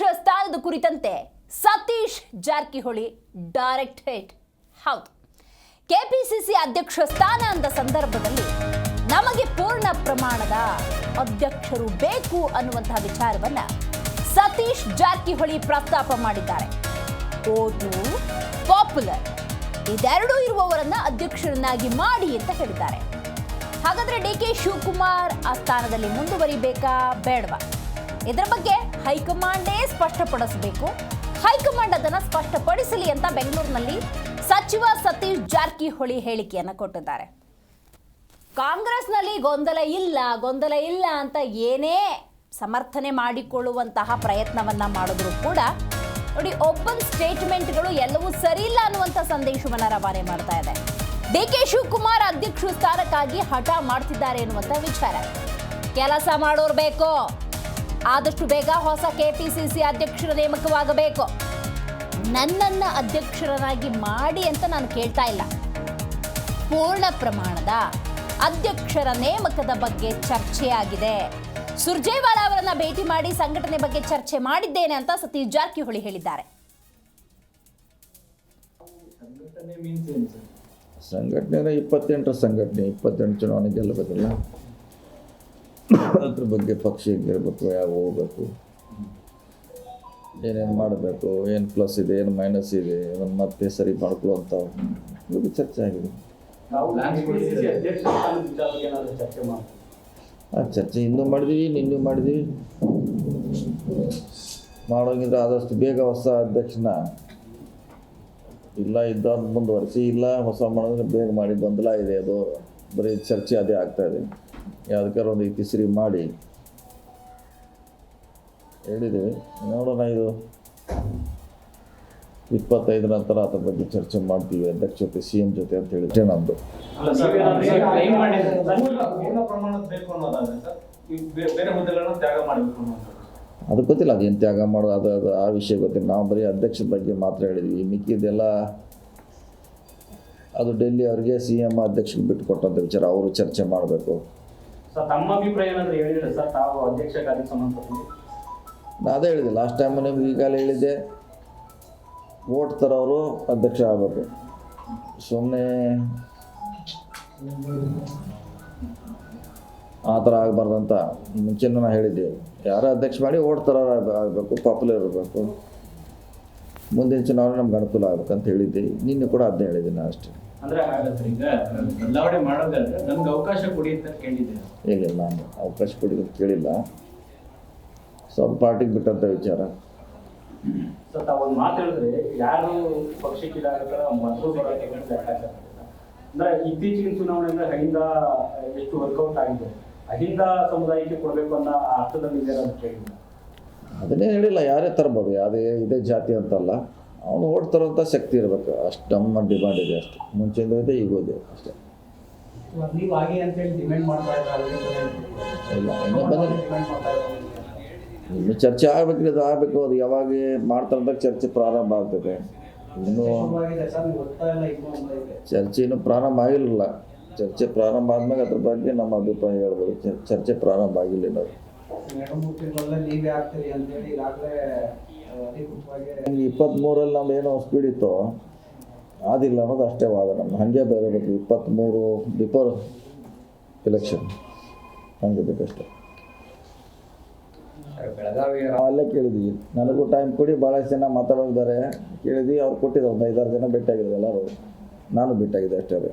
ಅಧ್ಯಕ್ಷ ಸ್ಥಾನದ ಕುರಿತಂತೆ ಸತೀಶ್ ಜಾರಕಿಹೊಳಿ ಡೈರೆಕ್ಟ್ ಹೇಟ್ ಹೌದು. ಕೆಪಿಸಿಸಿ ಅಧ್ಯಕ್ಷ ಸ್ಥಾನ ಅಂದ ಸಂದರ್ಭದಲ್ಲಿ ನಮಗೆ ಪೂರ್ಣ ಪ್ರಮಾಣದ ಅಧ್ಯಕ್ಷರು ಬೇಕು ಅನ್ನುವಂತಹ ವಿಚಾರವನ್ನ ಸತೀಶ್ ಜಾರಕಿಹೊಳಿ ಪ್ರಸ್ತಾಪ ಮಾಡಿದ್ದಾರೆ. Vote popular. ಇದೆರಡೂ ಇರುವವರನ್ನ ಅಧ್ಯಕ್ಷರನ್ನಾಗಿ ಮಾಡಿ ಅಂತ ಹೇಳಿದ್ದಾರೆ. ಹಾಗಾದ್ರೆ ಡಿ ಕೆ ಶಿವಕುಮಾರ್ ಆ ಸ್ಥಾನದಲ್ಲಿ ಮುಂದುವರಿಬೇಕಾ? ಬೇಡವಾ? ಇದರ ಬಗ್ಗೆ ಹೈಕಮಾಂಡೇ ಸ್ಪಷ್ಟಪಡಿಸಬೇಕು. ಹೈಕಮಾಂಡ್ ಅದನ್ನು ಸ್ಪಷ್ಟಪಡಿಸಲಿ ಅಂತ ಬೆಂಗಳೂರಿನಲ್ಲಿ ಸಚಿವ ಸತೀಶ್ ಜಾರಕಿಹೊಳಿ ಹೇಳಿಕೆಯನ್ನು ಕೊಟ್ಟಿದ್ದಾರೆ. ಕಾಂಗ್ರೆಸ್ನಲ್ಲಿ ಗೊಂದಲ ಇಲ್ಲ ಗೊಂದಲ ಇಲ್ಲ ಅಂತ ಏನೇ ಸಮರ್ಥನೆ ಮಾಡಿಕೊಳ್ಳುವಂತಹ ಪ್ರಯತ್ನವನ್ನ ಮಾಡಿದ್ರು ಕೂಡ ನೋಡಿ ಓಪನ್ ಸ್ಟೇಟ್ಮೆಂಟ್ಗಳು ಎಲ್ಲವೂ ಸರಿ ಇಲ್ಲ ಅನ್ನುವಂಥ ಸಂದೇಶವನ್ನು ರವಾನೆ ಮಾಡ್ತಾ ಇದೆ. ಡಿ ಕೆ ಶಿವಕುಮಾರ್ ಅಧ್ಯಕ್ಷ ಸ್ಥಾನಕ್ಕಾಗಿ ಹಠ ಮಾಡ್ತಿದ್ದಾರೆ ಎನ್ನುವಂಥ ವಿಚಾರ. ಕೆಲಸ ಮಾಡೋರು ಬೇಕು? ಆದಷ್ಟು ಬೇಗ ಹೊಸ ಕೆಪಿಸಿಸಿ ಅಧ್ಯಕ್ಷರ ನೇಮಕವಾಗಬೇಕು. ನನ್ನನ್ನು ಅಧ್ಯಕ್ಷರನ್ನಾಗಿ ಮಾಡಿ ಅಂತ ನಾನು ಕೇಳ್ತಾ ಇಲ್ಲ. ಪೂರ್ಣ ಪ್ರಮಾಣದ ಅಧ್ಯಕ್ಷರ ನೇಮಕದ ಬಗ್ಗೆ ಚರ್ಚೆಯಾಗಿದೆ. ಸುರ್ಜೇವಾಲಾ ಅವರನ್ನ ಭೇಟಿ ಮಾಡಿ ಸಂಘಟನೆ ಬಗ್ಗೆ ಚರ್ಚೆ ಮಾಡಿದ್ದೇನೆ ಅಂತ ಸತೀಶ್ ಜಾರಕಿಹೊಳಿ ಹೇಳಿದ್ದಾರೆ. ಸಂಘಟನೆ ಇಪ್ಪತ್ತೆಂಟರ ಸಂಘಟನೆ, ಇಪ್ಪತ್ತೆಂಟು ಚುನಾವಣೆ ಗೆಲ್ಲಬೇಕಲ್ಲ ಅದ್ರ ಬಗ್ಗೆ ಪಕ್ಷ ಹೇಗಿರಬೇಕು ಯಾವ ಹೋಗ್ಬೇಕು ಏನೇನು ಮಾಡಬೇಕು ಏನು ಪ್ಲಸ್ ಇದೆ ಏನು ಮೈನಸ್ ಇದೆ ಅದನ್ನು ಮತ್ತೆ ಸರಿ ಮಾಡ್ಕೊಳ್ಳುವಂಥ ಇದು ಚರ್ಚೆ ಆಗಿದೆ. ಆ ಚರ್ಚೆ ಇನ್ನೂ ಮಾಡಿದ್ವಿ ನಿನ್ನೂ ಮಾಡಿದ್ವಿ. ಮಾಡೋಂಗಿದ್ರೆ ಆದಷ್ಟು ಬೇಗ ಹೊಸ ಅಧ್ಯಕ್ಷನ ಇಲ್ಲ ಇದ್ದ ಮುಂದುವರಿಸಿ ಇಲ್ಲ ಹೊಸ ಮಾಡಿದ್ರೆ ಬೇಗ ಮಾಡಿ ಗೊಂದಲ ಇದೆ ಅದು. ಬರೀ ಚರ್ಚೆ ಅದೇ ಆಗ್ತಾ ಇದೆ. ಯಾವ್ದಕ್ಕಾರ ಒಂದು ಇತಿಶ್ರೀ ಮಾಡಿ. ಹೇಳಿದ್ದೀವಿ ನೋಡೋಣ ಇದು. ಇಪ್ಪತ್ತೈದು ನಂತರ ಅದ್ರ ಬಗ್ಗೆ ಚರ್ಚೆ ಮಾಡ್ತೀವಿ ಅಧ್ಯಕ್ಷ ಜೊತೆ ಸಿ ಎಂ ಜೊತೆ ಅಂತ ಹೇಳಿದ್ರೆ ನಮ್ಮದು ಅಲ್ಲ ನೀವೇನಾದ್ರೂ ಕ್ಲೈಮ್ ಮಾಡಿದ್ರೆ ಪ್ರಮಾಣದ ಬೇಕು ಅನ್ನೋದಾದ್ರೆ ಸರ್ ಬೇರೆ ಹುದ್ದೆಗಳನ್ನ ತ್ಯಾಗ ಮಾಡಬೇಕು ಅನ್ನೋದು ಅದು ಗೊತ್ತಿಲ್ಲ ಅದೇನು ತ್ಯಾಗ ಮಾಡೋದು ಅದು ಅದು ಆ ವಿಷಯ ಗೊತ್ತಿಲ್ಲ. ನಾವು ಬರೀ ಅಧ್ಯಕ್ಷರ ಬಗ್ಗೆ ಮಾತ್ರ ಹೇಳಿದ್ವಿ. ಮಿಕ್ಕಿದ್ದೆಲ್ಲ ಅದು ಡೆಲ್ಲಿ ಅವ್ರಿಗೆ ಸಿ ಎಂ ಅಧ್ಯಕ್ಷಕ್ಕೆ ಬಿಟ್ಟು ಕೊಟ್ಟಂಥ ವಿಚಾರ ಅವರು ಚರ್ಚೆ ಮಾಡಬೇಕು. ಸರ್, ತಮ್ಮ ಅಭಿಪ್ರಾಯ ಹೇಳಿದ್ರೆ ಸರ್, ತಾವು ಅಧ್ಯಕ್ಷ ಕಾರ್ಯಕ್ಕೆ ಸಂಬಂಧಪಟ್ಟಿದೆ ನಾ ಅದೇ ಹೇಳಿದೆ ಲಾಸ್ಟ್ ಟೈಮ್ ನಿಮ್ಗೆ ಈಗಾಗಲೇ ಹೇಳಿದ್ದೆ ಓಟ್ ತರೋರು ಅಧ್ಯಕ್ಷ ಆಗಬೇಕು. ಸುಮ್ಮನೆ ಆ ಥರ ಅಂತ ಮುಂಚೆನೂ ನಾನು ಹೇಳಿದ್ದೆ. ಯಾರೋ ಅಧ್ಯಕ್ಷ ಮಾಡಿ ಓಟ್ ತರೋರು ಆಗ- ಆಗಬೇಕು ಪಾಪ್ಯುಲರ್ ಇರಬೇಕು. ಮುಂದಿನ ಚುನಾವಣೆ ನಮ್ಗೆ ಅನುಕೂಲ ಆಗಬೇಕಂತ ಹೇಳಿದ್ದೆ. ನಿನ್ನೆ ಕೂಡ ಅದನ್ನೇ ಹೇಳಿದ್ದೀನಿ ನಾನು ಅಷ್ಟೇ. ಅಂದ್ರೆ ಹಾಗಾದ್ರೆ ಈಗ. ಬದಲಾವಣೆ ಮಾಡೋದಾದ್ರೆ ನನ್ಗೆ ಅವಕಾಶ ಕೊಡಿ ಅಂತ ಕೇಳಿದ್ದೆ. ಇಲ್ಲ ನಾನು ಅವಕಾಶ ಕೊಡಿ ಅಂತ ಕೇಳಿಲ್ಲ. ಸ್ವಲ್ಪ ಪಾರ್ಟಿಗೆ ಬಿಟ್ಟಂತ ವಿಚಾರ. ಸರ್ ತಾವೊಂದು ಮಾತು ಹೇಳಿದ್ರೆ ಯಾರು ಪಕ್ಷಕ್ಕೆ ಇದಾಗುತ್ತಾರೋ ಮೊದಲು ಲೆಕ್ಕಾಚಾರ ಅಂದ್ರೆ ಇತ್ತೀಚಿನ ಚುನಾವಣೆ ಅಂದ್ರೆ ಅಹಿಂದ ಎಷ್ಟು ವರ್ಕೌಟ್ ಆಗಿದೆ. ಅಹಿಂದ ಸಮುದಾಯಕ್ಕೆ ಕೊಡಬೇಕು ಅನ್ನೋ ಅರ್ಥದಲ್ಲಿ ಇದೆ ಅಂತ ಕೇಳಿದ್ರು ಅದನ್ನೇ ಹೇಳಿಲ್ಲ ಯಾರೇ ತರ್ಬೋದು ಯಾವುದೇ ಇದೇ ಜಾತಿ ಅಂತಲ್ಲ. ಅವನು ಓಡ್ತಾರಂಥ ಶಕ್ತಿ ಇರಬೇಕು. ಅಷ್ಟು ನಮ್ಮ ಡಿಮ್ಯಾಂಡ್ ಇದೆ ಅಷ್ಟು. ಮುಂಚೆಯಿಂದ ಇದೆ ಈಗ ಇದೆ ಅಷ್ಟೇ. ಇಲ್ಲ ಇನ್ನೂ ಬಂದಿಲ್ಲ ಇನ್ನು ಚರ್ಚೆ ಆಗಬೇಕು ಅದು ಆಗಬೇಕು. ಅದು ಯಾವಾಗ ಮಾಡ್ತಾರಂತ ಚರ್ಚೆ ಪ್ರಾರಂಭ ಆಗ್ತದೆ. ಇನ್ನೂ ಚರ್ಚೆ ಇನ್ನೂ ಪ್ರಾರಂಭ ಆಗಿರಲಿಲ್ಲ. ಚರ್ಚೆ ಪ್ರಾರಂಭ ಆದ್ಮೇಲೆ ಅದ್ರ ಬಗ್ಗೆ ನಮ್ಮ ಅಭಿಪ್ರಾಯ ಹೇಳ್ಬೋದು. ಚರ್- ಚರ್ಚೆ ಪ್ರಾರಂಭ ಆಗಿಲ್ಲ ನೀವೇ ಇಪ್ಪತ್ತ್ಮೂರಲ್ಲಿ ನಮ್ದು ಏನೋ ಸ್ಪೀಡ್ ಇತ್ತು ಆದಿಲ್ಲ ಅನ್ನೋದು ಅಷ್ಟೇ ವಾದ ನಮ್ಮ ಹಾಗೆ ಬೇರೆ ಬೇಕು ಇಪ್ಪತ್ತ್ಮೂರು ಬಿಫೋರ್ ಎಲೆಕ್ಷನ್ ಹಂಗೆ ಬೇಕಷ್ಟೇ ಅಲ್ಲೇ ಕೇಳಿದ್ವಿ. ನನಗೂ ಟೈಮ್ ಕೊಡಿ ಭಾಳಷ್ಟು ಜನ ಮಾತಾಡೋದಿದ್ದಾರೆ ಕೇಳಿದ್ವಿ ಅವ್ರು ಕೊಟ್ಟಿದ್ದಾರೆ ಒಂದು ಐದಾರು ಜನ ಭೇಟಿಯಾಗಿದ್ರು ಎಲ್ಲರೂ. ನಾನು ಭೇಟಿಯಾಗಿದೆ ಅಷ್ಟೇ ರೀ?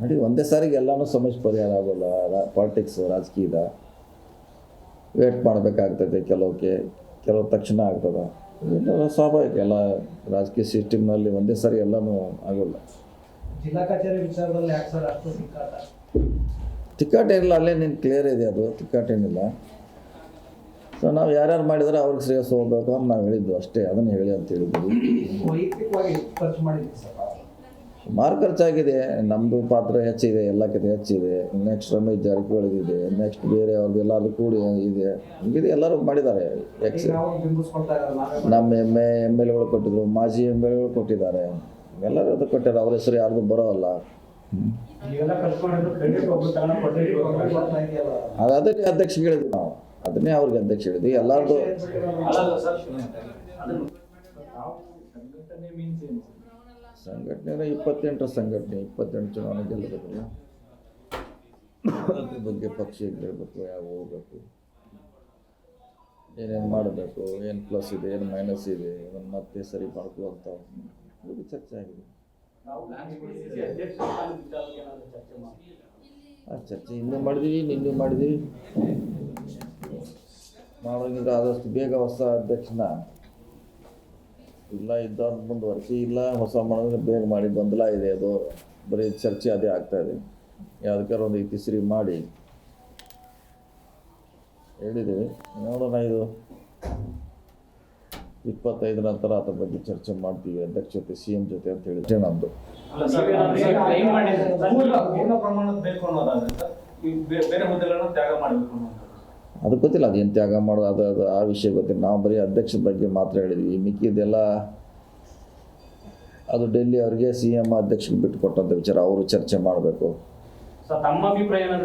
ನೋಡಿ ಒಂದೇ ಸಾರಿಗೆ ಎಲ್ಲನೂ ಸಮಸ್ಯೆ ಪರಿಹಾರ ಆಗೋಲ್ಲ. ಪಾಲಿಟಿಕ್ಸ್ ರಾಜಕೀಯದ. ವೇಟ್ ಮಾಡಬೇಕಾಗ್ತದೆ ಕೆಲವಕ್ಕೆ ಕೆಲವು ತಕ್ಷಣ ಆಗ್ತದೆ. ಇದೆಲ್ಲ ಸ್ವಾಭಾವಿಕ ಎಲ್ಲ ರಾಜಕೀಯ ಸಿಸ್ಟಮ್ನಲ್ಲಿ ಒಂದೇ ಸಾರಿ ಎಲ್ಲನೂ ಆಗೋಲ್ಲ. ಜಿಲ್ಲಾ ಕಚೇರಿ ವಿಚಾರದಲ್ಲಿ ಯಾಕೆ ಸರ್ ಅಷ್ಟು ಸಿಕ್ಕಾಟ ತಿಕ್ಕಾಟ ಏನಿಲ್ಲ ಅಲ್ಲೇ ನೀನು ಕ್ಲಿಯರ್ ಇದೆ ಅದು ತಿಕ್ಕಾಟ ಏನಿಲ್ಲ. ಸೊ ನಾವು ಯಾರ್ಯಾರು ಮಾಡಿದ್ರೆ ಅವ್ರಿಗೆ ಶ್ರೇಯಸ್ ಹೋಗ್ಬೇಕು ಅಂತ ನಾವು ಹೇಳಿದ್ದು ಅಷ್ಟೇ ಅದನ್ನು ಹೇಳಿ ಅಂತ ಹೇಳಿದ್ವಿ ವೈಯಕ್ತಿಕವಾಗಿ ಖರ್ಚು ಮಾಡಿದ್ದೀವಿ ಸರ್? ಸುಮಾರು ಖರ್ಚಾಗಿದೆ. ನಮ್ಮದು ಪಾತ್ರ ಹೆಚ್ಚಿದೆ ಎಲ್ಲಕ್ಕಿಂತ ಹೆಚ್ಚಿದೆ. ನೆಕ್ಸ್ಟ್ ರಮೇಶ್ ಜಾರಕಿಹೊಳಿದಿದೆ ನೆಕ್ಸ್ಟ್ ಬೇರೆ ಅವ್ರದ್ದು ಎಲ್ಲರೂ ಕೂಡಿ ಇದೆ. ಹಿಂಗಿದೆ ಎಲ್ಲರೂ ಮಾಡಿದ್ದಾರೆ. ಎಕ್ಸ್ ನಮ್ಮ ಎಂ ಎ ಎಂ ಎಲ್ ಎಗಳು ಕೊಟ್ಟಿದ್ರು ಮಾಜಿ ಎಂ ಎಲ್ ಎಗಳು ಕೊಟ್ಟಿದ್ದಾರೆ. ಎಲ್ಲರೂ ಅದು ಕೊಟ್ಟಾರೆ ಅವ್ರ ಹೆಸರು ಯಾರ್ದು ಬರೋಲ್ಲ. ಅದು ಅದನ್ನೇ ಅಧ್ಯಕ್ಷ ಹೇಳಿದ್ವಿ ನಾವು. ಅದನ್ನೇ ಅವ್ರಿಗೆ ಅಧ್ಯಕ್ಷ ಹೇಳಿದ್ವಿ ಎಲ್ಲರದು ಸಂಘಟನೆ ಅಂದರೆ ಇಪ್ಪತ್ತೆಂಟರ ಸಂಘಟನೆ, ಇಪ್ಪತ್ತೆಂಟು ಚುನಾವಣೆ ಗೆಲ್ಲಬೇಕಲ್ಲ. ಅದ್ರ ಬಗ್ಗೆ ಪಕ್ಷ ಗೆಲ್ಲಬೇಕು ಯಾವ ಹೋಗ್ಬೇಕು. ಏನೇನು ಮಾಡಬೇಕು, ಏನು ಪ್ಲಸ್ ಇದೆ, ಏನು ಮೈನಸ್ ಇದೆ ಅದನ್ನು ಮತ್ತೆ ಸರಿ ಮಾಡ್ಕೊಳ್ಳುವಂಥ ಇದು ಚರ್ಚೆ ಆಗಿದೆ. ಆ ಚರ್ಚೆ ಇನ್ನೂ ಮಾಡಿದ್ವಿ, ನಿನ್ನೂ ಮಾಡಿದ್ವಿ. ಮಾಡೋಂಗಿದ್ರೆ ಆದಷ್ಟು ಬೇಗ ಹೊಸ ಅಧ್ಯಕ್ಷನ ಇಲ್ಲ ಇದ್ದವ್ರು ಮುಂದುವರಿಸಿ ಇಲ್ಲ ಹೊಸ ಮಾಡಿದ್ರೆ ಬೇಗ ಮಾಡಿ ಗೊಂದಲ ಇದೆ ಅದು. ಬರೀ ಚರ್ಚೆ ಅದೇ ಆಗ್ತಾ ಇದೆ. ಯಾವ್ದಕ್ಕಾರು ಒಂದು ಇತಿಶ್ರೀ ಮಾಡಿ. ಹೇಳಿದ್ದೀವಿ. ನೋಡೋಣ ಇದು. ಇಪ್ಪತ್ತೈದು ನಂತರ ಅದ್ರ ಬಗ್ಗೆ ಚರ್ಚೆ ಮಾಡ್ತೀವಿ ಅಧ್ಯಕ್ಷತೆ ಜೊತೆ ಸಿ ಎಂ ಜೊತೆ ಅಂತ ಹೇಳಿದ್ರೆ ನಮ್ಮದು ಪ್ರಮಾಣ ಪೂರ್ಣ ಪ್ರಮಾಣದ ಬೇಕು ಅನ್ನೋದಾದ್ರೆ ಈ ಬೇರೆ ಹುದ್ದೆಗಳನ್ನ ತ್ಯಾಗ ಮಾಡಬೇಕು ಅದು ಗೊತ್ತಿಲ್ಲ ಅದು ಏನು ತ್ಯಾಗ ಮಾಡೋದು ಅದು ಅದು ಆ ವಿಷಯ ಗೊತ್ತಿಲ್ಲ. ನಾವು ಬರೀ ಅಧ್ಯಕ್ಷ ಬಗ್ಗೆ ಮಾತ್ರ ಹೇಳಿದ್ವಿ. ಮಿಕ್ಕಿದ್ದೆಲ್ಲ ಅದು ಡೆಲ್ಲಿ ಅವ್ರಿಗೆ ಸಿ ಎಂ ಅಧ್ಯಕ್ಷರಿಗೆ ಬಿಟ್ಟು ಕೊಟ್ಟಂಥ ವಿಚಾರ ಅವರು ಚರ್ಚೆ ಮಾಡಬೇಕು. ತಮ್ಮ ಅಭಿಪ್ರಾಯ ನಾನು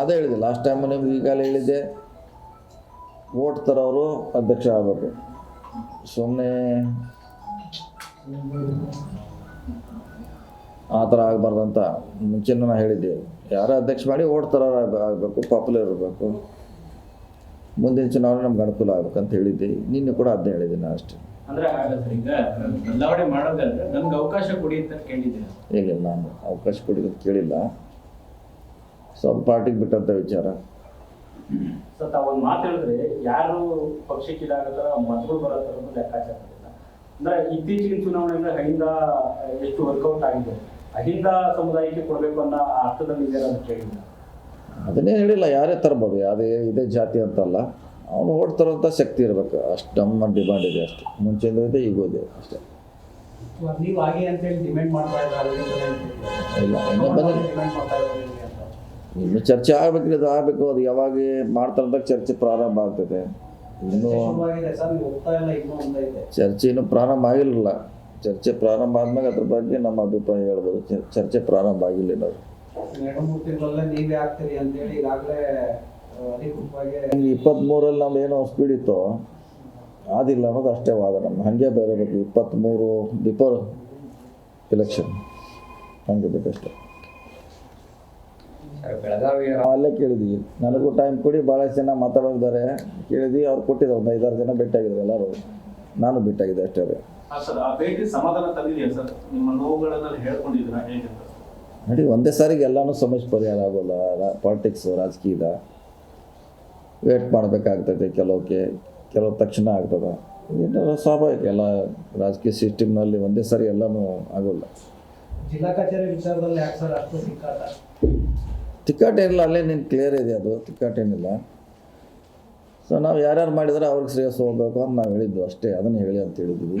ಅದೇ ಹೇಳಿದೆ ಲಾಸ್ಟ್ ಟೈಮ್ ನಿಮ್ಗೆ ಈಗಾಗಲೇ ಹೇಳಿದ್ದೆ. ವೋಟ್ ತರೋರು ಅಧ್ಯಕ್ಷ ಆಗಬೇಕು. ಸುಮ್ಮನೆ ಆ ಥರ ಆಗಬಾರ್ದಂತ ಮುಂಚೆನೂ ನಾನು ಹೇಳಿದ್ದೆ. ಯಾರೋ ಅಧ್ಯಕ್ಷ ಮಾಡಿ ಓಡ್ತಾರ ಆಗಬೇಕು ಪಾಪ್ಯುಲರ್ ಇರಬೇಕು. ಮುಂದಿನ ಚುನಾವಣೆ ನಮ್ಗೆ ಅನುಕೂಲ ಆಗ್ಬೇಕಂತ ಹೇಳಿದ್ದೆ. ನಿನ್ನೆ ಕೂಡ ಅದನ್ನ ಹೇಳಿದ್ದೀನಿ ನಾನು ಅಷ್ಟೇ. ಇಲ್ಲ ಸರ್, ಈಗ ಬದಲಾವಣೆ ಮಾಡೋದಾದ್ರೆ ನನ್ಗೆ ಅವಕಾಶ ಕೊಡಿ ಅಂತ ಕೇಳಿಲ್ಲ ಇಲ್ಲ ನಾನು ಅವಕಾಶ ಕೊಡಿದ್ದು ಕೇಳಿಲ್ಲ. ಸ್ವಲ್ಪ ಪಾರ್ಟಿಗೆ ಬಿಟ್ಟಂಥ ವಿಚಾರ. ಸರ್ ತಾವು ಒಂದು ಮಾತು ಹೇಳಿದ್ರೆ ಯಾರು ಪಕ್ಷಕ್ಕೆ ಇದಾಗತ್ತಾರ ಮತಗಳು ಬರೋ ಥರದ್ದು ಲೆಕ್ಕಾಚಾರ ಇಲ್ಲ ಅಂದ್ರೆ ಇತ್ತೀಚಿನ ಚುನಾವಣೆಯಿಂದ ಹೈಂದ ಎಷ್ಟು ವರ್ಕೌಟ್ ಆಗಿದೆ. ಅಹಿಂದ ಸಮುದಾಯಕ್ಕೆ ಕೊಡಬೇಕು ಅನ್ನೋ ಆ ಅರ್ಥದಲ್ಲಿ ಅದನ್ನೇ ಹೇಳಿಲ್ಲ ಯಾರೇ ತರ್ಬೋದು ಯಾವುದೇ ಇದೇ ಜಾತಿ ಅಂತಲ್ಲ ಅವನು ಓಟ್ ತರೋಂಥ ಶಕ್ತಿ ಇರಬೇಕು. ಅಷ್ಟು ನಮ್ಮ ಡಿಮ್ಯಾಂಡ್ ಇದೆ ಅಷ್ಟು. ಮುಂಚೆಯಿಂದ ಇದೆ ಈಗೂ ಇದೆ ಅಷ್ಟೇ. ಇಲ್ಲ ಇನ್ನೂ ಬಂದಿಲ್ಲ ಚರ್ಚೆ ಆಗ್ಬೇಕು ಅದು ಆಗಬೇಕು ಅದು ಯಾವಾಗ ಮಾಡ್ತಾರಂತ ಚರ್ಚೆ ಪ್ರಾರಂಭ ಆಗ್ತದೆ. ಇನ್ನೂ ಚರ್ಚೆ ಇನ್ನೂ ಪ್ರಾರಂಭ ಆಗಿರಲಿಲ್ಲ. ಚರ್ಚೆ ಪ್ರಾರಂಭ ಆದ್ಮೇಲೆ ಅದ್ರ ಬಗ್ಗೆ ನಮ್ಮ ಅಭಿಪ್ರಾಯ ಹೇಳ್ಬೋದು. ಚರ್ಚೆ ಪ್ರಾರಂಭ ಆಗಿಲ್ಲ ನಾವು ಇಪ್ಪತ್ತ್ಮೂರಲ್ಲಿ ನಮ್ದು ಏನೋ ಸ್ಪೀಡ್ ಇತ್ತು. ಆದಿಲ್ಲ ಅನ್ನೋದು ಅಷ್ಟೇ ವಾದ ನಮ್ಮ ಹಾಗೆ ಬೇರೆ ಬೇಕು. ಇಪ್ಪತ್ತ್ಮೂರು ಬಿಫೋರ್ ಎಲೆಕ್ಷನ್ ಹಂಗೆ ಬೇಕಷ್ಟೇ. ಅಲ್ಲೇ ಕೇಳಿದ್ವಿ. ನನಗೂ ಟೈಮ್ ಕೊಡಿ ಭಾಳಷ್ಟು ಜನ ಮಾತಾಡೋದಿದ್ದಾರೆ ಕೇಳಿದ್ವಿ ಅವ್ರು ಕೊಟ್ಟಿದ್ದಾರೆ ಒಂದು ಐದಾರು ಜನ ಭೇಟಿಯಾಗಿದ್ದಾರೆ ಎಲ್ಲರೂ. ನಾನು ಭೇಟಿಯಾಗಿದ್ದೆ ಅಷ್ಟೇ. ಸರ್ ಆ ಭೇಟಿ ಸಮಾಧಾನ ತಂದಿದೆಯಾ ಸರ್? ನಿಮ್ಮ ನೋವುಗಳನ್ನ ಹೇಳ್ಕೊಂಡಿದ್ದೀರಾ ಹೇಗೆ ನೋಡಿ ಒಂದೇ ಸಾರಿಗೆ ಎಲ್ಲನೂ ಸಮಸ್ಯೆ ಪರಿಹಾರ ಆಗೋಲ್ಲ. ಪಾಲಿಟಿಕ್ಸ್ ರಾಜಕೀಯದ. ವೇಟ್ ಮಾಡಬೇಕಾಗ್ತದೆ ಕೆಲವಕ್ಕೆ. ಕೆಲವು ತಕ್ಷಣ ಆಗ್ತದೆ. ಇದೆಲ್ಲ ಸ್ವಾಭಾವಿಕ. ಎಲ್ಲ ರಾಜಕೀಯ ಸಿಸ್ಟಮ್ನಲ್ಲಿ ಒಂದೇ ಸಾರಿ ಎಲ್ಲನೂ ಆಗೋಲ್ಲ. ಜಿಲ್ಲಾ ಕಚೇರಿ ವಿಚಾರದಲ್ಲಿ ಯಾಕೆ ಸರ್ ಅಷ್ಟು ತಿಕ್ಕಾಟ? ಅಲ್ಲೇ ನಿನ್ನ ಕ್ಲಿಯರ್ ಇದೆ ಅದು. ಟಿಕೆಟ್ ಏನಿಲ್ಲ. ಸೊ ನಾವು ಯಾರ್ಯಾರು ಮಾಡಿದರೆ ಅವ್ರಿಗೆ ಶ್ರೇಯಸ್ ಹೋಗ್ಬೇಕು ಅಂತ ನಾವು ಹೇಳಿದ್ದು ಅಷ್ಟೇ. ಅದನ್ನು ಹೇಳಿ ಅಂತ ಹೇಳಿದ್ವಿ.